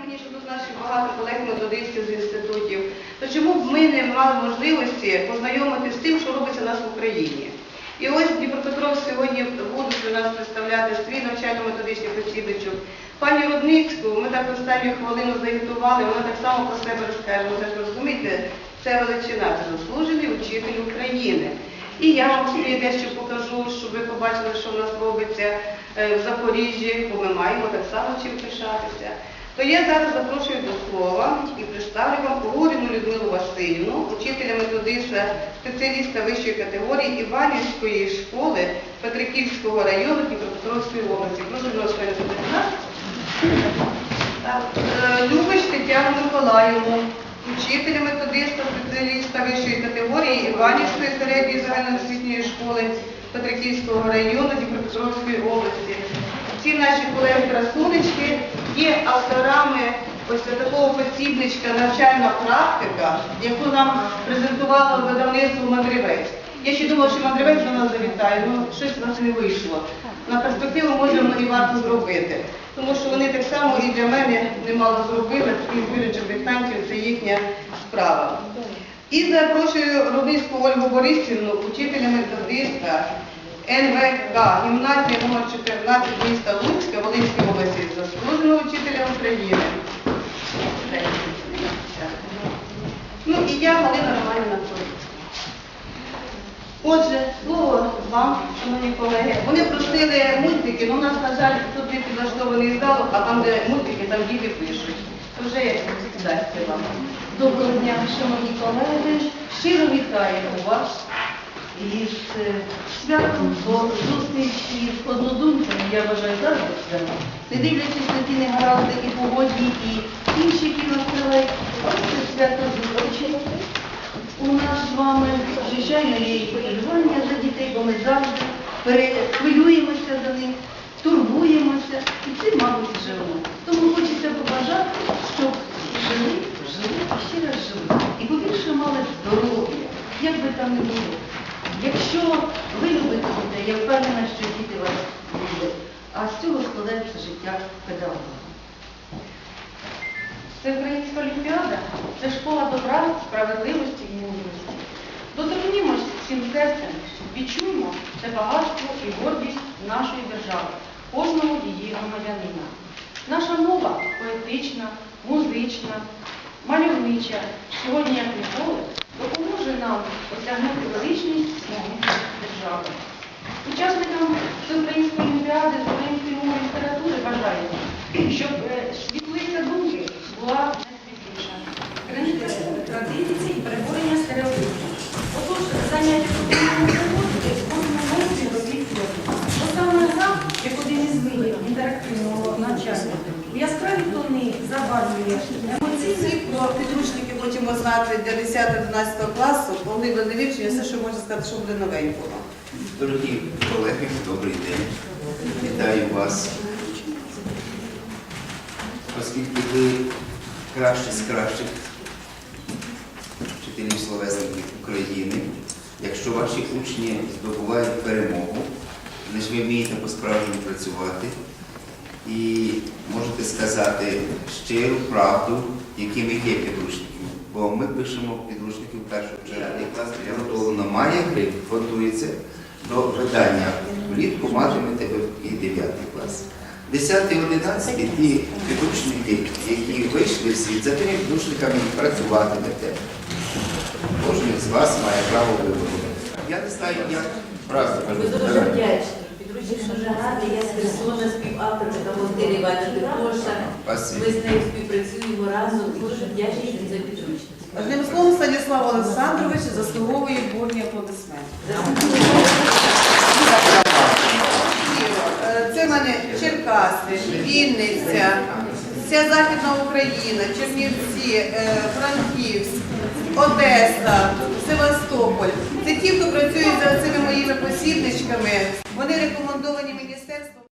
мені, що тут багато колег методистів з інститутів, то чому б ми не мали можливості познайомити з тим, що робиться у нас в Україні? І ось Дніпропетровськ сьогодні будуть у нас представляти свій навчально-методичний посібничок. Пані Рудницьку, ми так останню хвилину загітували, вона так само про себе розкаже. Ви ж розумієте, це величина, це заслужений учитель України. І я вам собі дещо покажу, щоб ви побачили, що в нас робиться е, в Запоріжжі, бо ми маємо так само чим пишатися. То я зараз запрошую до слова і представлю вам Погоріну Людмилу Васильівну, учителя методиста, спеціаліста вищої категорії Іванівської школи Петриківського району Дніпропетровської області. Прошу до Катерина. Е, Любич Тетяну Миколаївну, учителя методиста, спеціаліста вищої категорії Іванівської середньої загальноосвітньої школи Петриківського району Дніпропетровської області. Ці наші колеги-красунечки є авторами ось такого посібничка навчальна практика, яку нам презентувало видавництво Мандрівець. Я ще думала, що Мандрівець до нас завітає, але щось у нас не вийшло. На перспективу можемо і варто зробити, тому що вони так само і для мене немало зробили, і збірочок диктантів це їхня справа. І запрошую Рудницьку Ольгу Борисівну, учителя методиста НВК, гімназія номер 14 міста Луцька, Волинської області, заслуженого учителя України. Ну і я Галина Романівна Корицька. Отже, слово вам, шановні колеги. Вони просили мультики, але у нас, на жаль, тут не підлаштований зал, а там, де мультики, там діти пишуть. То вже як вдасться вам. Доброго дня, шановні колеги. Щиро вітаємо вас із е, святом зустрічі з однодумцями, я вважаю, завжди свято. Не дивлячись на ті негаразди і погодні, і інші, які нас тривають, це свято зустрічі. У нас з вами, звичайно, є і хвилювання за дітей, бо ми завжди пере- хвилюємося за них, турбуємося і цим, мабуть, живемо. Тому хочеться побажати, щоб жили, жили ще раз жили. І побільше мали здоров'я, як би там не було. Якщо ви любите дітей, я впевнена, що діти вас люблять. А з цього складається життя педагога. Всеукраїнська олімпіада це школа добра, справедливості і мудрості. Доторкнімось всім серцем, відчуємо це багатство і гордість нашої держави, кожного її громадянина. Наша мова поетична, музична, мальовнича, сьогодні як ніколи допоможе нам осягнути величність могутньої держави. Учасникам Всеукраїнської олімпіади з української мови літератури бажаємо, щоб е, світлиця думки була найсвітліша. Хранити традиції і переборення стереотипів. Отож, заняття в кожному році робіть сьогодні. Бо саме як один із видів інтерактивного навчання, в яскраві тони забарвлює емоційний Про підручники хочемо знати для 10-11 класу, поглиблене вивчення, все, що можна сказати, що буде новенького. Дорогі колеги, добрий день. Вітаю вас. Оскільки ви кращі з кращих вчителів словесників України, якщо ваші учні здобувають перемогу, значить ви вмієте по-справжньому працювати і можете сказати щиру правду, якими є підручники. Бо ми пишемо підручники в першу чергу. Клас підготовлено має готується до видання. Влітку матимете і 9 клас. 10 11 ті підручники, які вийшли в світ, за тими підручниками працюватимете. Кожен з вас має право вибору. Я не знаю, як правда Ми дуже вдячні. Підручник дуже гарний, я з співавтором та Володимира Івана Деркоша. Спасибі. Ми з нею співпрацюємо разом і дуже вдячні за підручник. Одним словом, Станіслав Олександрович заслуговує бурні аплодисменти. Е, Це мене Черкаси, Вінниця, вся Західна Україна, Чернівці, е, Франківськ, Одеса, Севастополь. Це ті, хто працюють за цими моїми посібничками. Вони рекомендовані мені.